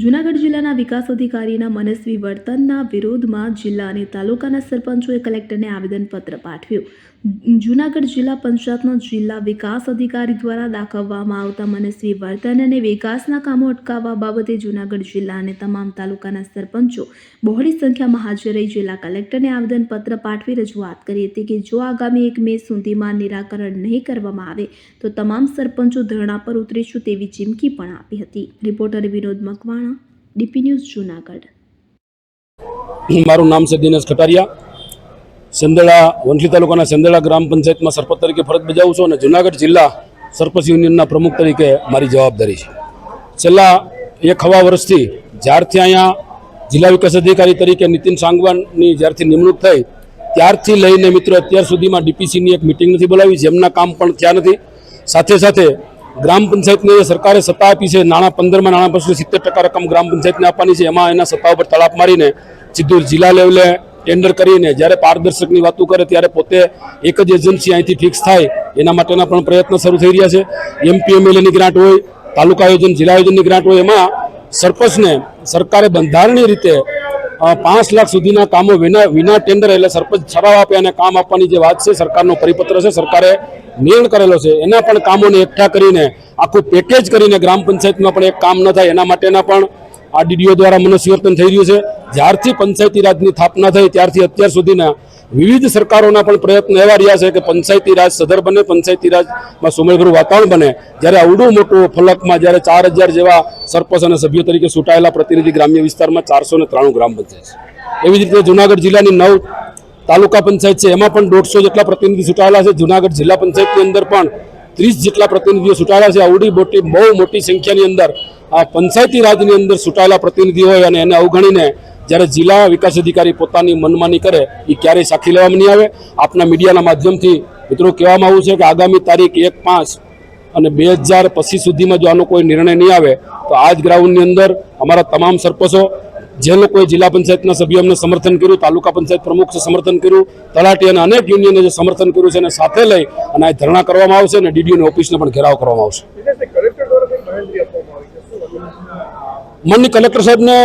જૂનાગઢ જિલ્લાના વિકાસ અધિકારીના મનસ્વી વર્તનના વિરોધમાં જિલ્લા અને તાલુકાના સરપંચોએ કલેક્ટરને આવેદનપત્ર પાઠવ્યું. જૂનાગઢ જિલ્લા પંચાયતનો જિલ્લા વિકાસ અધિકારી દ્વારા દાખવવામાં આવતા મનસ્વી વર્તન અને વિકાસના કામો અટકાવવા બાબતે જૂનાગઢ જિલ્લા અને તમામ તાલુકાના સરપંચો બહોળી સંખ્યામાં હાજર રહી જિલ્લા કલેક્ટરને આવેદનપત્ર પાઠવી રજૂઆત કરી હતી કે જો આગામી એક મે સુધીમાં નિરાકરણ નહીં કરવામાં આવે, તો તમામ સરપંચો ધરણા પર ઉતરીશું તેવી ચીમકી પણ આપી હતી. Reporter Vinod Makwana, DP news Junagadh. મારું નામ છે દિનેશ ખટારિયા. સંદેડા, વંથલી તાલુકાના સંદેડા ગ્રામ પંચાયતમાં સરપંચ તરીકે ફરજ બજાવું છું અને જુનાગઢ જિલ્લા સરપંચ યુનિયનના પ્રમુખ તરીકે મારી જવાબદારી છે. છેલ્લા એક હવા વર્ષથી જ્યારથી અહીંયા જિલ્લા વિકાસ અધિકારી તરીકે નીતિન સાંગવાનની જ્યારથી નિમણૂક થઈ, ત્યારથી લઈને મિત્રો અત્યાર સુધીમાં ડીપીસીની એક મિટિંગ નથી બોલાવી, જેમના કામ પણ થયા નથી. સાથે સાથે ગ્રામ પંચાયતને સરકારે સત્તા આપી છે, નાણાં પંદરમાં નાણાં પંચની સિત્તેર ટકા રકમ ગ્રામ પંચાયતને આપવાની છે, એમાં એના સત્તા ઉપર તળાપ મારીને સીધું જિલ્લા લેવલે ટેન્ડર કરીને જ્યારે પારદર્શકની વાતો કરે ત્યારે પોતે એક જ એજન્સી અહીંથી ફિક્સ થાય, એના માટેના પણ પ્રયત્ન શરૂ થઈ રહ્યા છે. એમપી એમએલએની ગ્રાન્ટ હોય, તાલુકા આયોજન, જિલ્લા આયોજનની ગ્રાન્ટ હોય, એમાં સરપંચને સરકારે બંધારણીય રીતે પાંચ લાખ સુધીના કામો વિના વિના ટેન્ડર એટલે સરપંચ ઠરાવ આપે અને કામ આપવાની જે વાત છે, સરકારનો પરિપત્ર છે, સરકારે નિર્ણય કરેલો છે. એના પણ કામોને એકઠા કરીને, આખું પેકેજ કરીને ગ્રામ પંચાયતમાં પણ એક કામ ન થાય, એના માટેના પણ આ ડીડીઓ દ્વારા મનસ્વીવર્તન થઈ રહ્યું છે. જ્યારથી પંચાયતી રાજની સ્થાપના થઈ, ત્યારથી અત્યાર સુધીના વિવિધ સરકારોના પણ પ્રયત્નો એવા રહ્યા છે કે પંચાયતી રાજ સદર બને, પંચાયતી રાજમાં સુમેળભર્યું વાતાવરણ બને. જ્યારે આવડું મોટું ફલકમાં જ્યારે ચાર હજાર જેવા સરપંચ અને સભ્યો તરીકે ચૂંટાયેલા પ્રતિનિધિ ગ્રામ્ય વિસ્તારમાં ચારસો ને ત્રાણું ગ્રામ પંચાયત છે. એવી જ રીતે જુનાગઢ જિલ્લાની નવ તાલુકા પંચાયત છે, એમાં પણ દોઢસો જેટલા પ્રતિનિધિ ચૂંટાયેલા છે. જુનાગઢ જિલ્લા પંચાયતની અંદર પણ ત્રીસ જેટલા પ્રતિનિધિઓ ચૂંટાયેલા છે. આવડી મોટી, બહુ મોટી સંખ્યાની અંદર આ પંચાયતી રાજની અંદર ચૂંટાયેલા પ્રતિનિધિ હોય અને એને અવગણીને જ્યારે જિલ્લા વિકાસ અધિકારી પોતાની મનમાની કરે એ ક્યારેય સાખી લેવામાં નહીં આવે. આપના મીડિયાના માધ્યમથી મિત્રો કહેવામાં આવ્યું છે કે આગામી તારીખ એક પાંચ અને બે હજાર પચીસ સુધીમાં જો આનો કોઈ નિર્ણય નહીં આવે, તો આ જ ગ્રાઉન્ડની અંદર અમારા તમામ સરપંચો, જે લોકોએ જિલ્લા પંચાયતના સભ્યો અમને સમર્થન કર્યું, તાલુકા પંચાયત પ્રમુખ સમર્થન કર્યું, તલાટી અને અનેક યુનિયને જે સમર્થન કર્યું છે એને સાથે લઈ અને આ ધરણા કરવામાં આવશે અને ડીડીઓની ઓફિસને પણ ઘેરાવ કરવામાં આવશે. માનની કલેક્ટર સાહેબને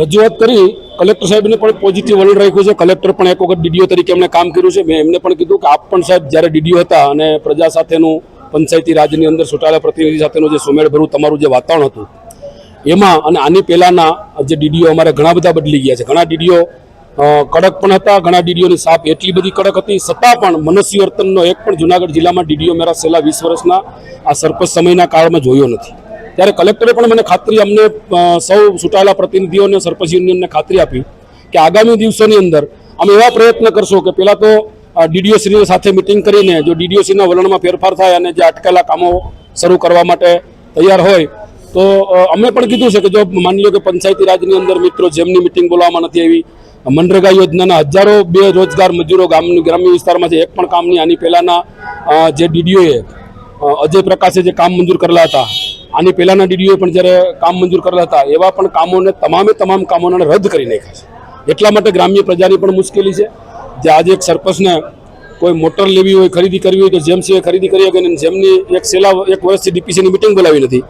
રજૂઆત કરી. કલેક્ટર સાહેબને પણ પોઝિટિવ વલણ રાખ્યું છે. કલેક્ટર પણ એક વખત ડીડીઓ તરીકે એમણે કામ કર્યું છે. મેં એમને પણ કીધું કે આપ પણ સાહેબ જ્યારે ડીડીઓ હતા અને પ્રજા સાથેનું પંચાયતી રાજની અંદર ચૂંટાયેલા પ્રતિનિધિ સાથેનું જે સુમેળભર્યું તમારું જે વાતાવરણ હતું, એમાં અને આની પહેલાંના જે ડીડીઓ અમારે ઘણા બધા બદલી ગયા છે. ઘણા ડીડીઓ કડક પણ હતા, ઘણા ડીડીઓની સાપ એટલી બધી કડક હતી. છતાં પણ મનસ્વી વર્તનનો એક પણ જુનાગઢ જિલ્લામાં ડીડીઓ મેરા છેલ્લા વીસ વર્ષના આ સરપંચ સમયના કાળમાં જોયો નથી. ત્યારે કલેક્ટરે પણ મને ખાતરી, અમને સૌ ચૂંટાયેલા પ્રતિનિધિઓને, સરપંચ યુનિયનને ખાતરી આપી કે આગામી દિવસોની અંદર અમે એવા પ્રયત્ન કરશો કે પહેલાં તો ડીડીઓસીની સાથે મિટિંગ કરીને જો ડીડીઓસીના વલણમાં ફેરફાર થાય અને જે અટકેલા કામો શરૂ કરવા માટે તૈયાર હોય, તો અમે પણ કીધું છે કે જો માની લો કે પંચાયતી રાજની અંદર મિત્રો જેમની મિટિંગ બોલાવવામાં નથી આવી, મનરેગા યોજનાના હજારો બે રોજગાર મજૂરો ગામની, ગ્રામ્ય વિસ્તારમાં છે, એક પણ કામની આની પહેલાંના જે ડીડીઓએ અજય પ્રકાશે જે કામ મંજૂર કરેલા હતા આની પહેલાંના ડીડીઓએ પણ જ્યારે કામ મંજૂર કરેલા હતા, એવા પણ કામોને તમામે તમામ કામોને રદ કરી નાખ્યા છે. એટલા માટે ગ્રામ્ય પ્રજાની પણ મુશ્કેલી છે. જે આજે એક સરપંચને કોઈ મોટર લેવી હોય, ખરીદી કરવી હોય તો જેમ છે ખરીદી કરી શકે જેમની એક છેલ્લા એક વર્ષથી ડીપીસીની મિટિંગ બોલાવી નથી.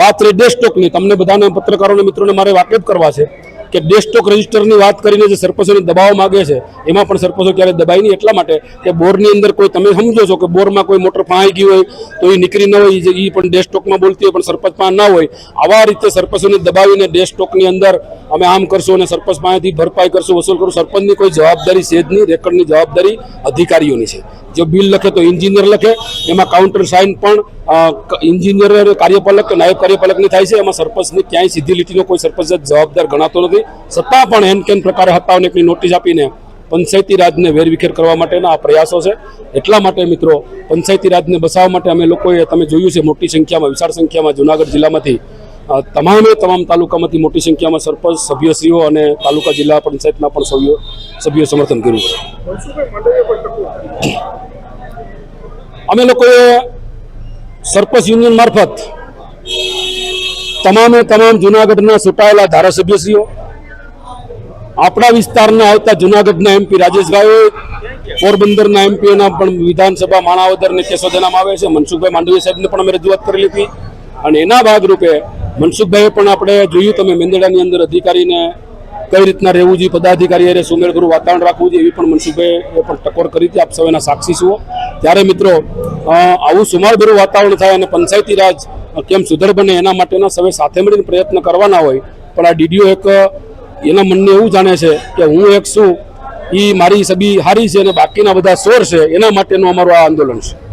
વાત રહી ડેસ્ટોકની તમને બધાને પત્રકારોને, મિત્રોને મારે વાકેફ કરવા છે. કે ડેસ્કટોક રજિસ્ટરની વાત કરીને જે સરપંચોને દબાવવા માગે છે, એમાં પણ સરપંચો ક્યારેય દબાય નહીં એટલા માટે કે બોરની અંદર કોઈ તમે સમજો છો કે બોરમાં કોઈ મોટર ફાંઈ ગઈ હોય, તો એ નીકળી ન હોય એ પણ ડેસ્કટોકમાં બોલતી હોય પણ સરપંચ પાસે ના હોય, આવા રીતે સરપંચોને દબાવીને ડેસ્કટોકની અંદર અમે આમ કરશું અને સરપંચ પાસેથી ભરપાઈ કરશું, વસૂલ કરશું, સરપંચની કોઈ જવાબદારી છે જ નહીં, રેકર્ડની જવાબદારી અધિકારીઓની છે. જો બિલ લખે તો એન્જિનિયર લખે, એમાં કાઉન્ટર સાઇન પણ એન્જિનિયર, કાર્યપાલક નાયબ કાર્યપાલકની થાય છે, એમાં સરપંચની ક્યાંય સીધી લીટીનો કોઈ સરપંચ જવાબદાર ગણાતો નથી. છતાં પણ એન કેન પ્રકારે સત્તાવન એકની નોટિસ આપીને પંચાયતી રાજને વેરવિખેર કરવા માટેના આ પ્રયાસો છે? એટલા માટે મિત્રો, પંચાયતી રાજને બસાવવા માટે અમે લોકોએ, તમે જોયું છે, મોટી સંખ્યામાં, વિશાળ સંખ્યામાં જુનાગઢ જિલ્લામાંથી તમામે તમામ તાલુકામાંથી મોટી સંખ્યામાં સરપંચ, સભ્યશ્રીઓ અને તાલુકા જિલ્લા પંચાયતના પણ સભ્યો સભ્યો સમર્થન કર્યું છે. અમે લોકોએ સરપંચ યુનિયન મારફત તમામે તમામ જુનાગઢના ચૂંટાયેલા ધારાસભ્યશ્રીઓ આપણા વિસ્તારના આવતા જુનાગઢના એમપી રાજેશભાઈ હોય, પોરબંદરના એમપીઓના પણ વિધાનસભા માણાવદર ને કેશોદનામાં આવે છે. મનસુખભાઈ માંડવી સાહેબને પણ અમે રજૂઆત કરેલી હતી. અને એના ભાગરૂપે મનસુખભાઈએ પણ આપણે જોયું, તમે મેંદડાની અંદર અધિકારીને કઈ રીતના રહેવું જોઈએ, પદાધિકારી હારે સુમેળભર્યું વાતાવરણ રાખવું જોઈએ, એવી પણ મનસુખભાઈએ પણ ટકોર કરી હતી. આપ સૌ એના સાક્ષી છો. ત્યારે મિત્રો આવું સુમાળભર્યું વાતાવરણ થાય અને પંચાયતી રાજ કેમ સુધર બને એના માટેના સૌએ સાથે મળીને પ્રયત્ન કરવાના હોય, પણ આ ડીડીઓ એક એના મનને એવું જાણે છે કે હું એક છું એ મારી સબી હારી છે અને બાકીના બધા સોર છે, એના માટેનું અમારું આ આંદોલન છે.